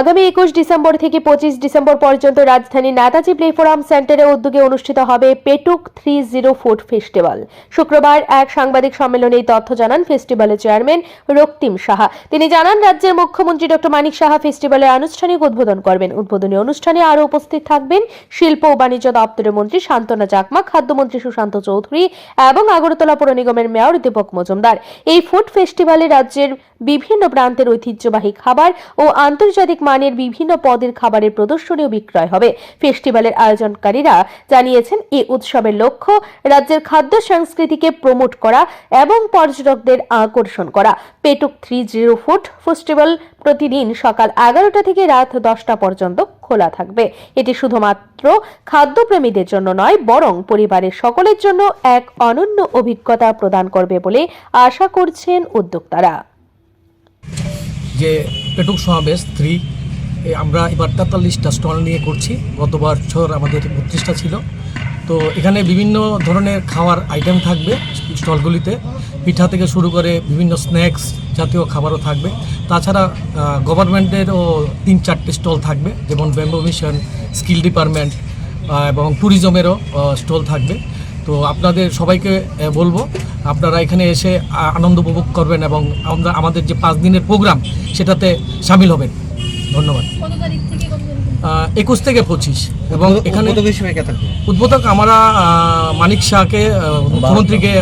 আগামী একুশ ডিসেম্বর থেকে পঁচিশ ডিসেম্বর পর্যন্ত রাজধানীর নেতাজি প্লেফোরাম সেন্টারে উদ্যোগে অনুষ্ঠিত হবে Petuk three zero food festival. শুক্রবার এক সাংবাদিক সম্মেলনে এই তথ্য জানান ফেস্টিভ্যালের চেয়ারম্যান রক্তিম সাহা। তিনি জানান, রাজ্যের মুখ্যমন্ত্রী ডক্টর মানিক সাহা ফেস্টিভ্যালের আনুষ্ঠানিক উদ্বোধন করবেন। উদ্বোধনী অনুষ্ঠানে আরও উপস্থিত থাকবেন শিল্প ও বাণিজ্য দপ্তরের মন্ত্রী শান্তনা চাকমা, খাদ্যমন্ত্রী সুশান্ত চৌধুরী এবং আগরতলা পৌর নিগমের মেয়র দীপক মজুমদার। এই ফুড ফেস্টিভ্যালে রাজ্যের বিভিন্ন প্রান্তের ঐতিহ্যবাহী খাবার ও আন্তর্জাতিক মানের বিভিন্ন পদের খাবারের প্রদর্শনী ও বিক্রয় হবে। ফেস্টিভ্যালের আয়োজনকারীরা জানিয়েছেন এই উৎসবের লক্ষ্য রাজ্যের খাদ্য সংস্কৃতিকে প্রমোট করা এবং পর্যটকদের আকর্ষণ করা। Petuk three zero food festival প্রতিদিন সকাল এগারোটা থেকে রাত দশটা পর্যন্ত খোলা থাকবে। এটি শুধুমাত্র খাদ্যপ্রেমীদের জন্য নয়, বরং পরিবারের সকলের জন্য এক অনন্য অভিজ্ঞতা প্রদান করবে বলে আশা করছেন উদ্যোক্তারা। যে পেটুক সমাবেশ, থ্রি আমরা এবার তেতাল্লিশটা স্টল নিয়ে করছি। গত বছর আমাদের বত্রিশটা ছিল। তো এখানে বিভিন্ন ধরনের খাওয়ার আইটেম থাকবে স্টলগুলিতে। পিঠা থেকে শুরু করে বিভিন্ন স্ন্যাক্স জাতীয় খাবারও থাকবে। তাছাড়া গভর্নমেন্টেরও তিন চারটে স্টল থাকবে, যেমন ব্যাম্বো মিশন স্কিল ডিপার্টমেন্ট এবং ট্যুরিজমেরও স্টল থাকবে। তো আপনাদের সবাইকে বলব আপনারা এখানে এসে আনন্দ উপভোগ করবেন এবং আমরা আমাদের যে পাঁচ দিনের প্রোগ্রাম সেটাতে সামিল হবেন। ধন্যবাদ। একুশ থেকে পঁচিশ। এবং এখানে উদ্বোধক আমরা মানিক শাহকে মুখ্যমন্ত্রীকে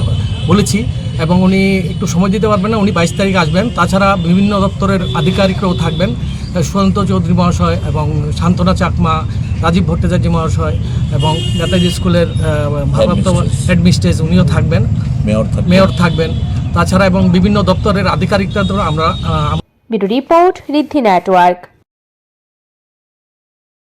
বলেছি এবং উনি একটু সময় দিতে পারবেন না উনি বাইশ তারিখ আসবেন। তাছাড়া বিভিন্ন দপ্তরের আধিকারিকরাও থাকবেন আহ, সুশান্ত চৌধুরী মহাশয় এবং শান্তনা চাকমা রাজীব ভট্টাচার্য মহাশয় এবং নেতাজি স্কুলের আহ, ভারপ্রাপ্ত হেডমিস্ট্রেস উনিও থাকবেন। মেয়র মেয়র থাকবেন। তাছাড়া এবং বিভিন্ন দপ্তরের আধিকারিকরা আমরা রিপোর্ট রিদ্ধি নেটওয়ার্ক।